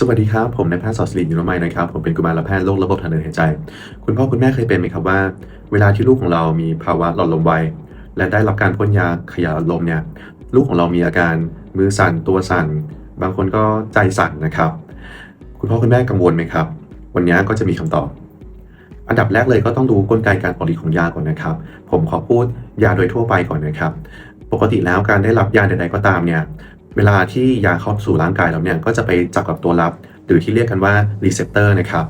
สวัสดีครับ ผมนายแพทย์สอสิริยุรมัยนะครับ ผมเป็นกุมารแพทย์โรคระบบทางเดินหายใจ คุณพ่อคุณแม่เคยเป็นไหมครับว่า เวลาที่ลูกของเรามีภาวะหลอดลมไว และได้รับการพ่นยาขยายหลอดลมเนี่ย ลูกของเรามีอาการมือสั่นตัวสั่น บางคนก็ใจสั่นนะครับ คุณพ่อคุณแม่กังวลไหมครับ วันนี้ก็จะมีคำตอบ อันดับแรกเลยก็ต้องดูกลไกการผลิตของยาก่อนนะครับ ผมขอพูดยาโดยทั่วไปก่อนนะครับ ปกติแล้วการได้รับยาใดๆก็ตามเนี่ย เวลาที่ยาเข้าสู่ร่างกายเราเนี่ยก็จะไปจับกับตัวรับ หรือที่เรียกกันว่ารีเซพเตอร์นะครับ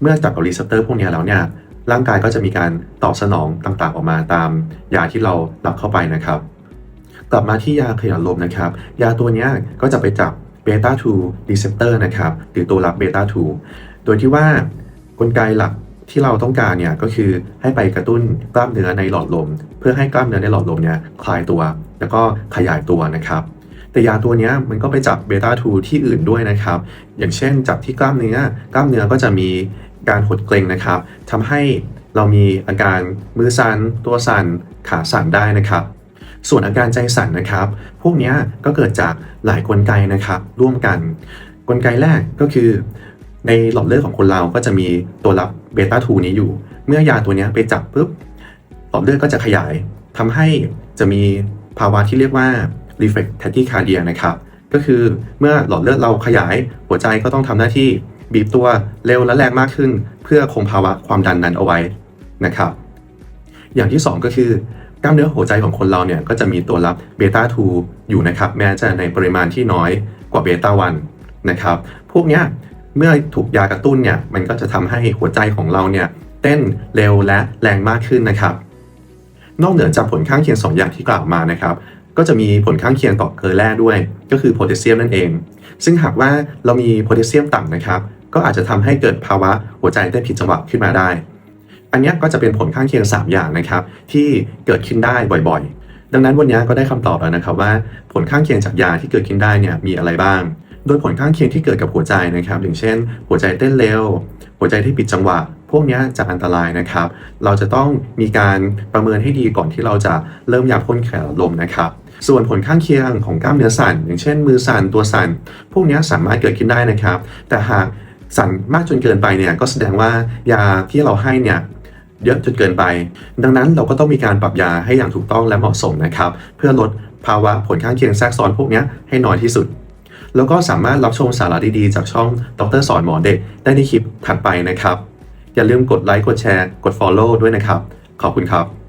เมื่อจับกับรีเซพเตอร์พวกนี้แล้วเนี่ยร่างกายก็จะมีการตอบสนองต่างๆออกมาตามยาที่เรารับเข้าไปนะครับ กลับมาที่ยาขยายลมนะครับ ยาตัวนี้ก็จะไปจับเบต้า2รีเซพเตอร์นะครับหรือตัวรับเบต้า2โดยที่ว่ากลไกหลักที่เราต้องการเนี่ยก็คือให้ไปกระตุ้นกล้ามเนื้อในหลอดลม เพื่อให้กล้ามเนื้อในหลอดลมเนี่ยคลายตัว แล้วก็ขยายตัวนะครับ แต่ยาตัวนี้มันก็ไปจับเบต้า2ที่อื่นด้วยนะครับ อย่างเช่นจับที่กล้ามเนื้อกล้ามเนื้อก็จะมีการหดเกร็งนะครับทำให้เรามีอาการมือสั่นตัวสั่นขาสั่นได้นะครับ ส่วนอาการใจสั่นนะครับ พวกนี้ก็เกิดจากหลายกลไกนะครับ ร่วมกัน กลไกแรกก็คือ ในหลอดเลือดของคนเราก็จะมีตัวรับเบต้า2นี้อยู่ เมื่อยาตัวนี้ไปจับปุ๊บหลอดเลือดก็จะขยายทำให้จะมีภาวะที่เรียกว่า reflex tachycardia นะครับก็คือเมื่อหลอดเลือดเราขยายหัวใจก็ต้องทำหน้าที่บีบตัวเร็วและแรงมากขึ้น เพื่อคงภาวะความดันนั้นเอาไว้นะครับ อย่างที่ 2 ก็คือกล้ามเนื้อหัวใจของคนเราเนี่ยก็จะมีตัวรับเบต้า2อยู่นะครับ แม้จะในปริมาณที่น้อยกว่าเบต้า1นะครับ พวกเนี้ยเมื่อถูกยากระตุ้นเนี่ยมันก็จะทำให้หัวใจของเราเนี่ยเต้นเร็วและแรงมากขึ้นนะครับ นอกเหนือจากผลข้างเคียง2อย่างที่กล่าวมานะครับ ก็จะมีผลข้างเคียงต่อเกลือแร่ด้วย ก็คือโพแทสเซียมนั่นเอง ซึ่งหากว่าเรามีโพแทสเซียมต่ำนะครับ ก็อาจจะทำให้เกิดภาวะหัวใจเต้นผิดจังหวะขึ้นมาได้ อันนี้ก็จะเป็นผลข้างเคียง 3 อย่างนะครับ ที่เกิดขึ้นได้บ่อยๆ ดังนั้นวันนี้ก็ได้คำตอบแล้วนะครับว่าผลข้างเคียงจากยาที่เกิดขึ้นได้เนี่ยมีอะไรบ้าง โดยผลข้างเคียงที่เกิดกับหัวใจนะครับอย่างเช่น หัวใจเต้นเร็ว หัวใจที่ผิดจังหวะพวกนี้จะอันตรายนะครับ เราจะต้องมีการประเมินให้ดีก่อนที่เราจะเริ่มยาพ่นแขนลมนะครับ ส่วนผลข้างเคียงของกล้ามเนื้อสั่น อย่างเช่น มือสั่นตัวสั่นพวกนี้สามารถเกิดขึ้นได้นะครับ แต่หากสั่นมากจนเกินไปเนี่ยก็แสดงว่ายาที่เราให้เนี่ยเยอะจนเกินไป ดังนั้นเราก็ต้องมีการปรับยาให้อย่างถูกต้องและเหมาะสมนะครับ เพื่อลดภาวะผลข้างเคียงแทรกซ้อนพวกนี้ให้น้อยที่สุด แล้วก็สามารถรับชมสาระดีๆ จากช่องดรสอนหมอเด็กได้ในคลิปถัดไปนะครับ อย่าลืมกดไลค์กดแชร์ กด Follow ด้วยนะครับ ขอบคุณครับ